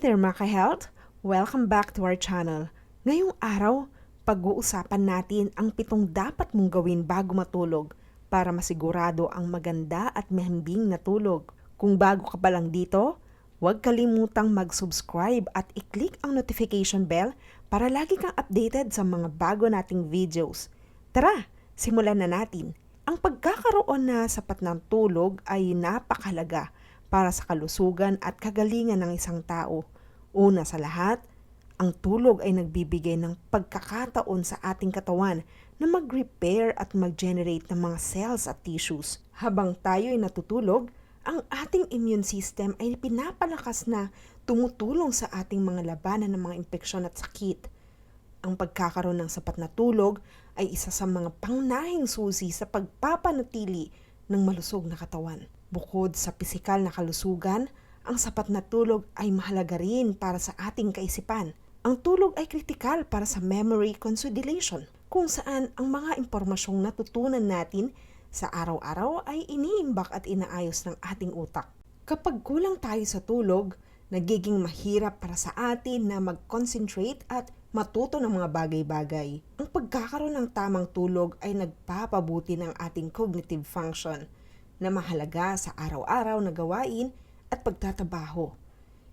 there mga ka-health! Welcome back to our channel. Ngayong araw, pag-uusapan natin ang pitong dapat mong gawin bago matulog para masigurado ang maganda at mahimbing na tulog. Kung bago ka pa lang dito, huwag kalimutang mag-subscribe at i-click ang notification bell para lagi kang updated sa mga bago nating videos. Tara, simulan na natin. Ang pagkakaroon na sapat ng tulog ay napakalaga para sa kalusugan at kagalingan ng isang tao. Una sa lahat, ang tulog ay nagbibigay ng pagkakataon sa ating katawan na mag-repair at mag-generate ng mga cells at tissues. Habang tayo ay natutulog, ang ating immune system ay pinapalakas na tumutulong sa ating mga labanan ng mga impeksyon at sakit. Ang pagkakaroon ng sapat na tulog ay isa sa mga pangunahing susi sa pagpapanatili ng malusog na katawan. Bukod sa pisikal na kalusugan, ang sapat na tulog ay mahalaga rin para sa ating kaisipan. Ang tulog ay kritikal para sa memory consolidation, kung saan ang mga impormasyong natutunan natin sa araw-araw ay iniimbak at inaayos ng ating utak. Kapag kulang tayo sa tulog, nagiging mahirap para sa atin na mag-concentrate at matuto ng mga bagay-bagay. Ang pagkakaroon ng tamang tulog ay nagpapabuti ng ating cognitive function – na mahalaga sa araw-araw na gawain at pagtatrabaho.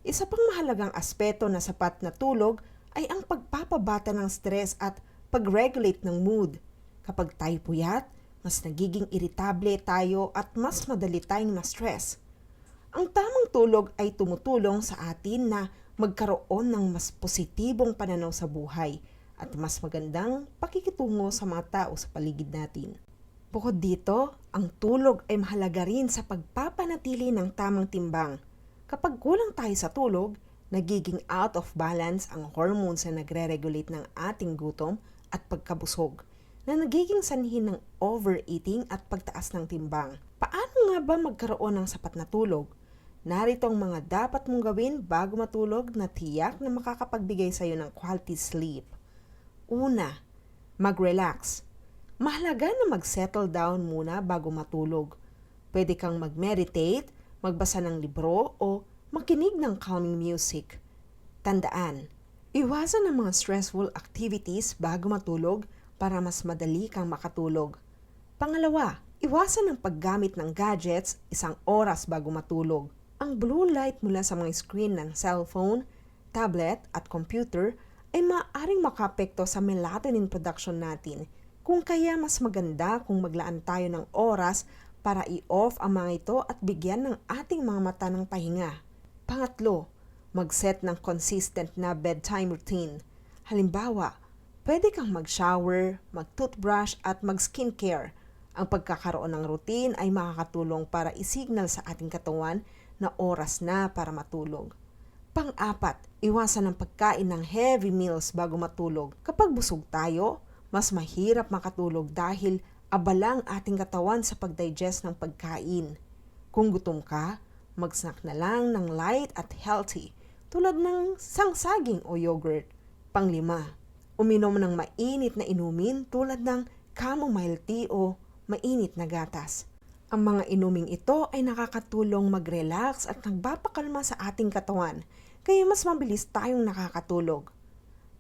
Isa pang mahalagang aspeto na sapat na tulog ay ang pagpapabata ng stress at pag-regulate ng mood. Kapag tayo puyat, mas nagiging irritable tayo at mas madali tayong ma-stress. Ang tamang tulog ay tumutulong sa atin na magkaroon ng mas positibong pananaw sa buhay at mas magandang pakikitungo sa mga tao sa paligid natin. Bukod dito, ang tulog ay mahalaga rin sa pagpapanatili ng tamang timbang. Kapag kulang tayo sa tulog, nagiging out of balance ang hormones na nagre-regulate ng ating gutom at pagkabusog na nagiging sanhin ng overeating at pagtaas ng timbang. Paano nga ba magkaroon ng sapat na tulog? Narito ang mga dapat mong gawin bago matulog na tiyak na makakapagbigay sa iyo ng quality sleep. Una, mag-relax mahalaga na mag-settle down muna bago matulog. Pwede kang mag-meditate, magbasa ng libro o makinig ng calming music. Tandaan, iwasan ang mga stressful activities bago matulog para mas madali kang makatulog. Pangalawa, iwasan ang paggamit ng gadgets isang oras bago matulog. Ang blue light mula sa mga screen ng cellphone, tablet at computer ay maaaring makapekto sa melatonin production natin – kung kaya mas maganda kung maglaan tayo ng oras para i-off ang mga ito at bigyan ng ating mga mata ng pahinga. Pangatlo, mag-set ng consistent na bedtime routine. Halimbawa, pwede kang mag-shower, mag-toothbrush at mag-skincare. Ang pagkakaroon ng routine ay makakatulong para isignal sa ating katawan na oras na para matulog. Pang-apat, iwasan ang pagkain ng heavy meals bago matulog. Kapag busog tayo, mas mahirap makatulog dahil abalang ating katawan sa pag-digest ng pagkain. Kung gutom ka, mag-snack na lang ng light at healthy tulad ng sangsaging o yogurt. Panglima, uminom ng mainit na inumin tulad ng chamomile tea o mainit na gatas. Ang mga inuming ito ay nakakatulong mag-relax at nagpapakalma sa ating katawan, kaya mas mabilis tayong nakakatulog.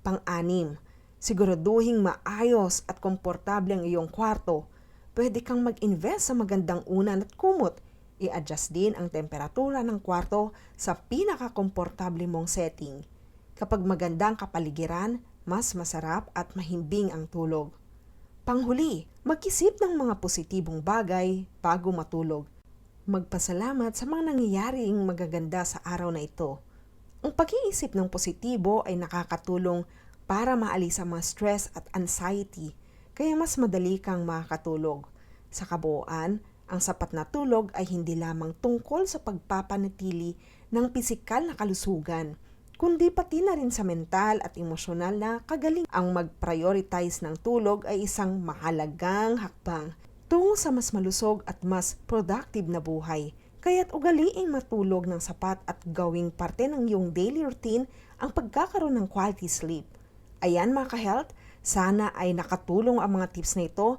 Pang-anim, Siguraduhing maayos at komportable ang iyong kwarto. Pwede kang mag-invest sa magandang unan at kumot. I-adjust din ang temperatura ng kwarto sa pinakakomportable mong setting. Kapag magandang kapaligiran, mas masarap at mahimbing ang tulog. Panghuli, mag-isip ng mga positibong bagay bago matulog. Magpasalamat sa mga nangyayaring magaganda sa araw na ito. Ang pag-iisip ng positibo ay nakakatulong para maalis ang mga stress at anxiety, kaya mas madali kang makakatulog. Sa kabuuan, ang sapat na tulog ay hindi lamang tungkol sa pagpapanatili ng pisikal na kalusugan, kundi pati na rin sa mental at emosyonal na kagaling. Ang mag-prioritize ng tulog ay isang mahalagang hakbang tungo sa mas malusog at mas productive na buhay. Kaya't ugaliing matulog ng sapat at gawing parte ng iyong daily routine ang pagkakaroon ng quality sleep. Ayan mga ka-health, sana ay nakatulong ang mga tips na ito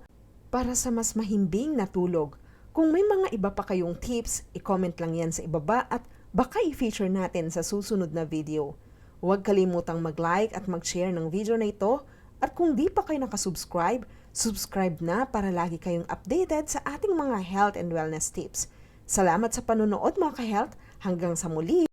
para sa mas mahimbing na tulog. Kung may mga iba pa kayong tips, i-comment lang yan sa ibaba at baka i-feature natin sa susunod na video. Huwag kalimutang mag-like at mag-share ng video na ito at kung di pa kayo nakasubscribe, subscribe na para lagi kayong updated sa ating mga health and wellness tips. Salamat sa panonood mga ka-health. Hanggang sa muli!